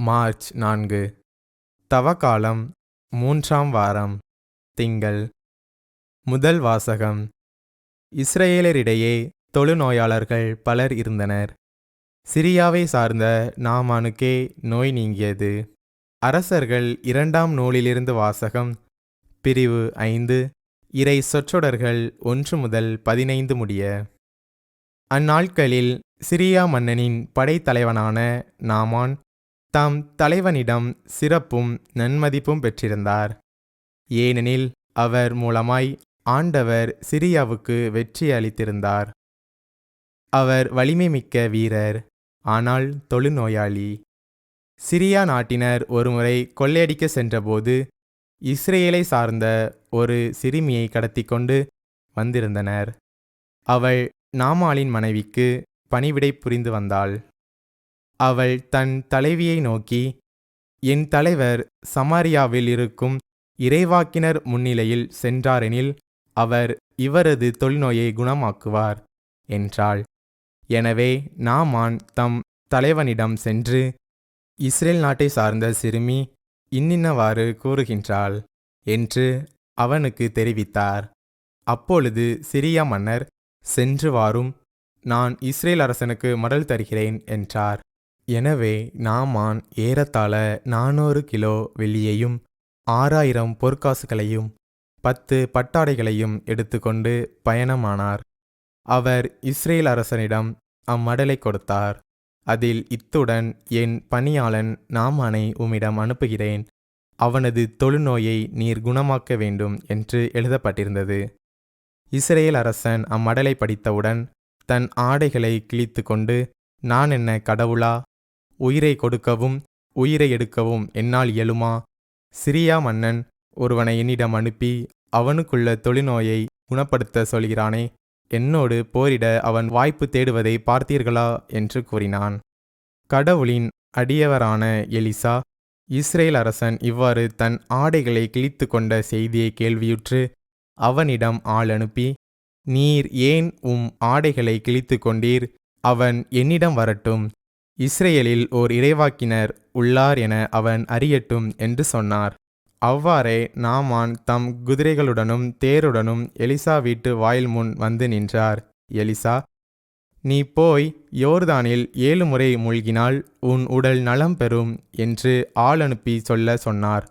March நான்கு. தவக்காலம் மூன்றாம் வாரம். திங்கள் முதல் வாசகம். இஸ்ரேலரிடையே தொழுநோயாளர்கள் பலர் இருந்தனர். சிரியாவை சார்ந்த நாமானுக்கே நோய் நீங்கியது. அரசர்கள் இரண்டாம் நூலிலிருந்து வாசகம். பிரிவு ஐந்து. இறை சொற்றொடர்கள் ஒன்று முதல் பதினைந்து முடிய. அந்நாட்களில் சிரியா மன்னனின் படைத்தலைவனான நாமான் தாம் தலைவனிடம் சிறப்பும் நன்மதிப்பும் பெற்றிருந்தார். ஏனெனில் அவர் மூலமாய் ஆண்டவர் சிரியாவுக்கு வெற்றி அளித்திருந்தார். அவர் வலிமை மிக்க வீரர் ஆனால் தொழுநோயாளி. சிரியா நாட்டினர் ஒருமுறை கொள்ளையடிக்க சென்றபோது இஸ்ரேலை சார்ந்த ஒரு சிறுமியை கடத்தி கொண்டு வந்திருந்தனர். அவள் நாமாலின் மனைவிக்கு பணிவிடை புரிந்து வந்தாள். அவள் தன் தலைவியை நோக்கி என் தலைவர் சமாரியாவில் இருக்கும் இறைவாக்கினர் முன்னிலையில் சென்றாரெனில் அவர் இவரது தொல்நோயை குணமாக்குவார் என்றாள். எனவே நாமான் தம் தலைவனிடம் சென்று இஸ்ரேல் நாட்டை சார்ந்த சிறுமி இன்னின்னவாறு கூறுகின்றாள் என்று அவனுக்கு தெரிவித்தார். அப்பொழுது சிரியா மன்னர் சென்று வாரும் நான் இஸ்ரேல் அரசனுக்கு மடல் தருகிறேன் என்றார். எனவே நாமான் ஏறத்தாழ நானூறு கிலோ வெள்ளியையும் ஆறாயிரம் பொற்காசுகளையும் பத்து பட்டாடைகளையும் எடுத்துக்கொண்டு பயணமானார். அவர் இஸ்ரேல் அரசனிடம் அம்மடலை கொடுத்தார். அதில் இத்துடன் என் பணியாளன் நாமானை உம்மிடம் அனுப்புகிறேன். அவனது தொழுநோயை நீர் குணமாக்க வேண்டும் என்று எழுதப்பட்டிருந்தது. இஸ்ரேல் அரசன் அம்மடலை படித்தவுடன் தன் ஆடைகளை கிழித்து கொண்டு நான் என்ன கடவுளா? உயிரை கொடுக்கவும் உயிரை எடுக்கவும் என்னால் இயலுமா? சிரியா மன்னன் ஒருவனை என்னிடம் அனுப்பி அவனுக்குள்ள தொழுநோயை குணப்படுத்த சொல்கிறானே என்னோடு போரிட அவன் வாய்ப்பு தேடுவதை பார்த்தீர்களா? என்று கூறினான். கடவுளின் அடியவரான எலிசா இஸ்ரேல் அரசன் இவ்வாறு தன் ஆடைகளை கிழித்து கொண்ட செய்தியை கேள்வியுற்று அவனிடம் ஆள் அனுப்பி நீர் ஏன் உம் ஆடைகளை கிழித்து கொண்டீர் அவன் என்னிடம் வரட்டும். இஸ்ரேலில் ஓர் இறைவாக்கினர் உள்ளார் என அவன் அறியட்டும் என்று சொன்னார். அவ்வாறே நாமான் தம் குதிரைகளுடனும் தேருடனும் எலிசா வீட்டு வாயில் முன் வந்து நின்றார். எலிசா நீ போய் யோர்தானில் ஏழு முறை மூழ்கினால் உன் உடல் நலம் பெறும் என்று ஆள் அனுப்பி சொல்ல சொன்னார்.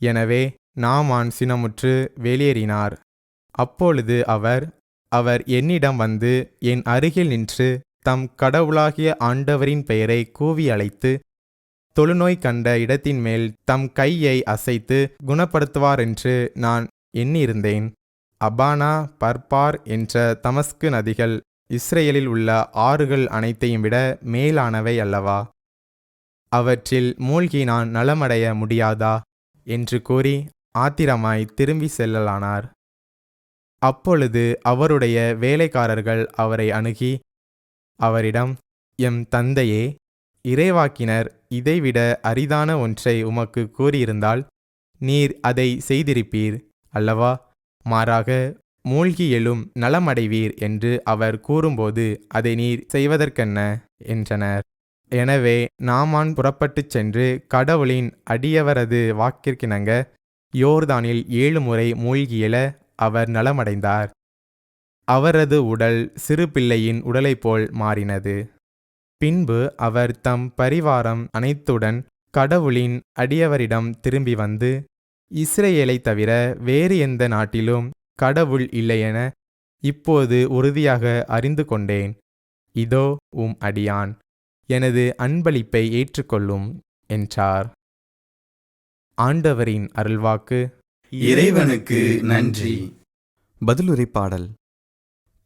எனவே நாமான் சினமுற்று வெளியேறினார். அப்பொழுது அவர் அவர் என்னிடம் வந்து என் அருகில் நின்று தம் கடவுளாகிய ஆண்டவரின் பெயரை கூவி அழைத்து தொழுநோய் கண்ட இடத்தின் மேல் தம் கையை அசைத்து குணப்படுத்துவாரென்று நான் எண்ணியிருந்தேன். அபானா பர்பார் என்ற தமஸ்கு நதிகள் இஸ்ரேலில் உள்ள ஆறுகள் அனைத்தையும் விட மேலானவை அல்லவா? அவற்றில் மூழ்கி நான் நலமடைய முடியாதா? என்று கூறி ஆத்திரமாய் திரும்பி செல்லலானார். அப்பொழுது அவருடைய வேலைக்காரர்கள் அவரை அணுகி அவரிடம் எம் தந்தையே இறைவாக்கினர் இதைவிட அரிதான ஒன்றை உமக்கு கூறியிருந்தால் நீர் அதை செய்திருப்பீர் அல்லவா? மாறாக மூழ்கி எழும் நலமடைவீர் என்று அவர் கூறும்போது அதை நீர் செய்வதற்கென்ன என்றனர். எனவே நாமான் புறப்பட்டுச் சென்று கடவுளின் அடியவரது வாக்கிற்கிணங்க யோர்தானில் ஏழு முறை மூழ்கியெழ அவர் நலமடைந்தார். அவரது உடல் சிறு பிள்ளையின் உடலைப் போல் மாறினது. பின்பு அவர் தம் பரிவாரம் அனைத்துடன் கடவுளின் அடியவரிடம் திரும்பி வந்து இஸ்ரேலை தவிர வேறு எந்த நாட்டிலும் கடவுள் இல்லையென இப்போது உறுதியாக அறிந்து கொண்டேன். இதோ உம் அடியான் எனது அன்பளிப்பை ஏற்றுக்கொள்ளும் என்றார். ஆண்டவரின் அருள்வாக்கு. இறைவனுக்கு நன்றி. பதிலுரை பாடல்.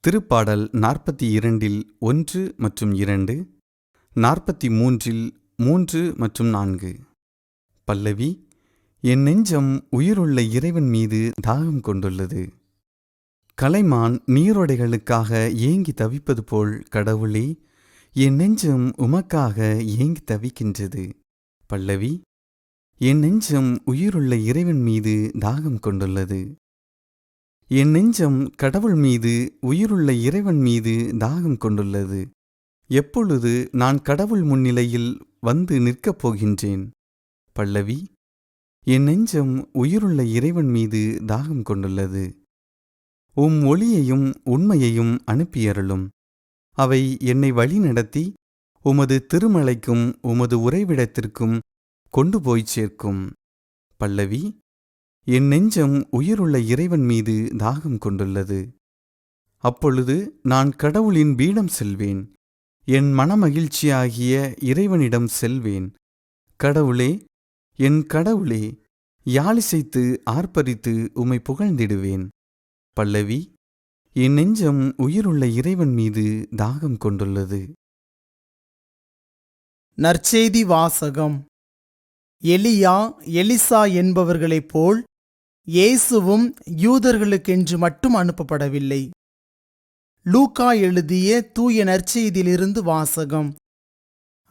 திருப்பாடல் நாற்பத்தி இரண்டில் ஒன்று மற்றும் இரண்டு நாற்பத்தி மூன்றில் மூன்று மற்றும் நான்கு. பல்லவி என் நெஞ்சம் உயிருள்ள இறைவன் மீது தாகம் கொண்டுள்ளது. கலைமான் நீரோடைகளுக்காக ஏங்கி தவிப்பது போல் கடவுளே என் நெஞ்சம் உமக்காக ஏங்கி தவிக்கின்றது. பல்லவி என் நெஞ்சம் உயிருள்ள இறைவன் மீது தாகம் கொண்டுள்ளது. என் நெஞ்சம் கடவுள் மீது உயிருள்ள இறைவன் மீது தாகம் கொண்டுள்ளது. எப்பொழுது நான் கடவுள் முன்னிலையில் வந்து நிற்கப் போகின்றேன்? பல்லவி என் நெஞ்சம் உயிருள்ள இறைவன் மீது தாகம் கொண்டுள்ளது. உம் ஒளியையும் உண்மையையும் அனுப்பியருளும். அவை என்னை வழிநடத்தி உமது திருமலைக்கும் உமது உறைவிடத்திற்கும் கொண்டு போய்ச் சேர்க்கும். பல்லவி என் நெஞ்சம் உயிருள்ள இறைவன் மீது தாகம் கொண்டுள்ளது. அப்பொழுது நான் கடவுளின் பீடம் செல்வேன். என் மனமகிழ்ச்சியாகிய இறைவனிடம் செல்வேன். கடவுளே என் கடவுளே யாழிசைத்து ஆர்ப்பரித்து உமை புகழ்ந்திடுவேன். பல்லவி என் நெஞ்சம் உயிருள்ள இறைவன் மீது தாகம் கொண்டுள்ளது. நற்செய்தி வாசகம். எலியா எலிசா என்பவர்களைப் போல் இயேசுவும் யூதர்களுக்கென்று மட்டும் அனுப்பப்படவில்லை. லூக்கா எழுதிய தூய நற்செய்தியிலிருந்து வாசகம்.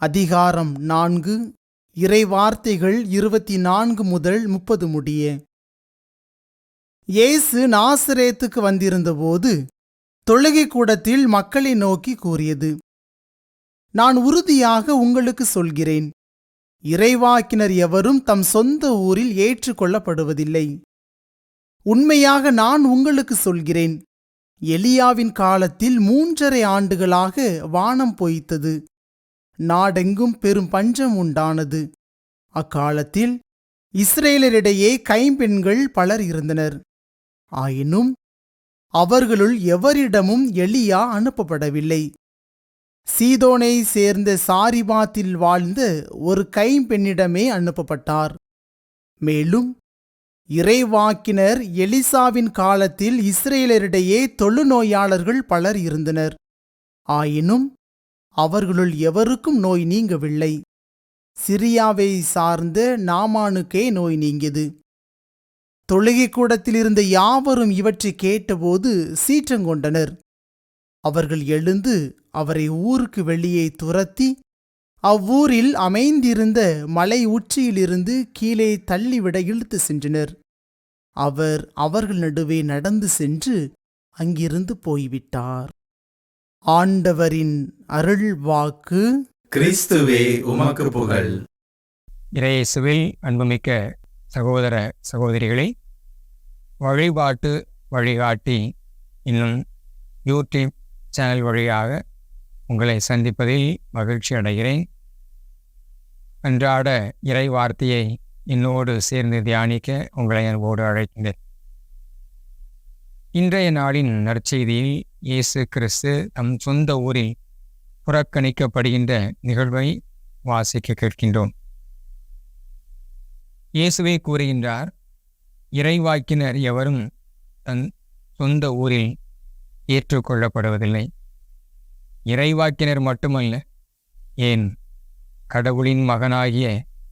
அதிகாரம் நான்கு இறைவார்த்தைகள் இருபத்தி நான்கு முதல் முப்பது முடிய. இயேசு நாசிரேத்துக்கு வந்திருந்தபோது தொழுகை கூடத்தில் மக்களை நோக்கி கூறியது நான் உறுதியாக உங்களுக்கு சொல்கிறேன். இறைவாக்கினர் எவரும் தம் சொந்த ஊரில் ஏற்றுக்கொள்ளப்படுவதில்லை. உண்மையாக நான் உங்களுக்கு சொல்கிறேன். எலியாவின் காலத்தில் மூன்றரை ஆண்டுகளாக வானம் பொய்த்தது. நாடெங்கும் பெரும் பஞ்சம் உண்டானது. அக்காலத்தில் இஸ்ரேலரிடையே கைம்பெண்கள் பலர் இருந்தனர். ஆயினும் அவர்களுள் எவரிடமும் எலியா அனுப்பப்படவில்லை. சீதோனை சேர்ந்த சாரிபாத்தில் வாழ்ந்த ஒரு கைம்பெண்ணிடமே அனுப்பப்பட்டார். மேலும் இறைவாக்கினர் எலிசாவின் காலத்தில் இஸ்ரேலரிடையே தொழுநோயாளர்கள் பலர் இருந்தனர். ஆயினும் அவர்களுள் எவருக்கும் நோய் நீங்கவில்லை. சிரியாவை சார்ந்த நாமானுக்கே நோய் நீங்கியது. தொழுகை கூடத்திலிருந்த யாவரும் இவற்றை கேட்டபோது சீற்றங்கொண்டனர். அவர்கள் எழுந்து அவரை ஊருக்கு வெளியே துரத்தி அவ்வூரில் அமைந்திருந்த மலை உச்சியிலிருந்து கீழே தள்ளிவிட இழுத்து சென்றனர். அவர் அவர்கள் நடுவே நடந்து சென்று அங்கிருந்து போய்விட்டார். ஆண்டவரின் அருள் வாக்கு கிறிஸ்துவே உமக்கு புகழ். இறையேசுவில் அன்புமிக்க சகோதர சகோதரிகளை வழிபாட்டு வழிகாட்டி இன்னும் யூடியூப் சேனல் வழியாக உங்களை சந்திப்பதில் மகிழ்ச்சி அடைகிறேன் அன்றாட இறை வார்த்தையை என்னோடு சேர்ந்து தியானிக்க உங்களை அன்போடு அழைக்கின்றேன். இன்றைய நாளின் நற்செய்தியில் இயேசு கிறிஸ்து தம் சொந்த ஊரில் புறக்கணிக்கப்படுகின்ற நிகழ்வை வாசிக்க கேட்கின்றோம். இயேசுவை கூறுகின்றார் இறைவாக்கினர் எவரும் தன் சொந்த ஊரில் ஏற்றுக்கொள்ளப்படுவதில்லை. இறைவாக்கினர் மட்டுமல்ல ஏன் கடவுளின் மகனாகிய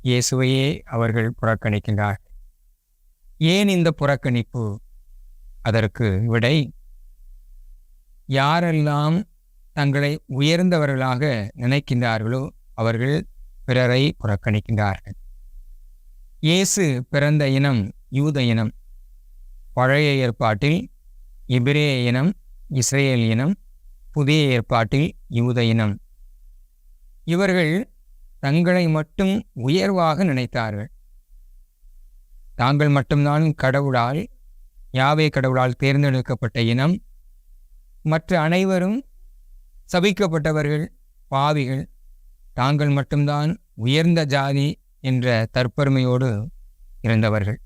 இயேசுவையே அவர்கள் புறக்கணிக்கின்றார். ஏன் இந்த புறக்கணிப்பு? அதற்கு விடை யாரெல்லாம் தங்களை உயர்ந்தவர்களாக நினைக்கின்றார்களோ அவர்கள் பிறரை புறக்கணிக்கின்றார்கள். இயேசு பிறந்த இனம் யூத இனம் பழைய ஏற்பாட்டில் இபிரேய இனம் இஸ்ரேல் இனம் புதிய ஏற்பாட்டில் யூத இனம். இவர்கள் தங்களை மட்டும் உயர்வாக நினைத்தார்கள். தாங்கள் மட்டும்தான் கடவுளால் யாவே கடவுளால் தேர்ந்தெடுக்கப்பட்ட இனம். மற்ற அனைவரும் சபிக்கப்பட்டவர்கள் பாவிகள். தாங்கள் மட்டும்தான் உயர்ந்த ஜாதி என்ற தற்பெருமையோடு இருந்தவர்கள்.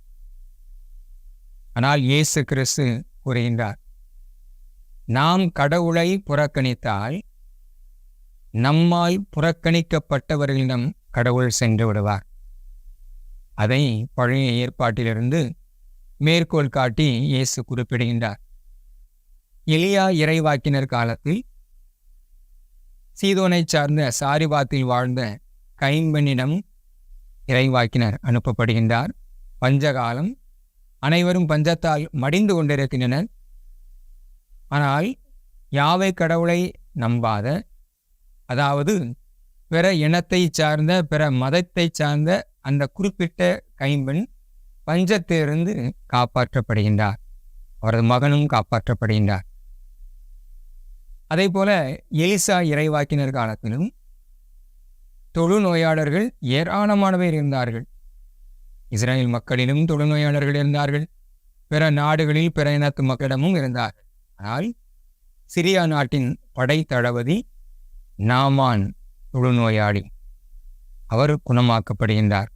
ஆனால் இயேசு கிறிஸ்து கூறுகின்றார் நாம் கடவுளை புறக்கணித்தால் நம்மால் புறக்கணிக்கப்பட்டவர்களிடம் கடவுள் சென்று விடுவார். அதை பழைய ஏற்பாட்டிலிருந்து மேற்கோள் காட்டி இயேசு குறிப்பிடுகின்றார். எளியா இறைவாக்கினர் காலத்தில் சீதோனைச் சார்ந்த சாரிபாத்தில் வாழ்ந்த கைம்பெண்ணிடம் இறைவாக்கினர் அனுப்பப்படுகின்றார். பஞ்சகாலம் அனைவரும் பஞ்சத்தால் மடிந்து கொண்டிருக்கின்றனர். ஆனால் யாவை கடவுளை நம்பாத அதாவது பிற இனத்தைச் சார்ந்த பிற மதத்தைச் சார்ந்த அந்த குறிப்பிட்ட கைம்பெண் பஞ்சத்திலிருந்து காப்பாற்றப்படுகின்றார். அவரது மகனும் காப்பாற்றப்படுகின்றார். அதே போல எலிசா இறைவாக்கினர் காலத்திலும் தொழுநோயாளர்கள் ஏராளமானவர் இருந்தார்கள். இஸ்ரேல் மக்களிலும் தொழுநோயாளர்கள் இருந்தார்கள். பிற நாடுகளில் பிற இனத்து மக்களிடமும் இருந்தார்கள். ஆனால் சிரியா நாட்டின் படை தளபதி நாமான் தொழுநோயாளி அவர் குணமாக்கப்படுகின்றார்.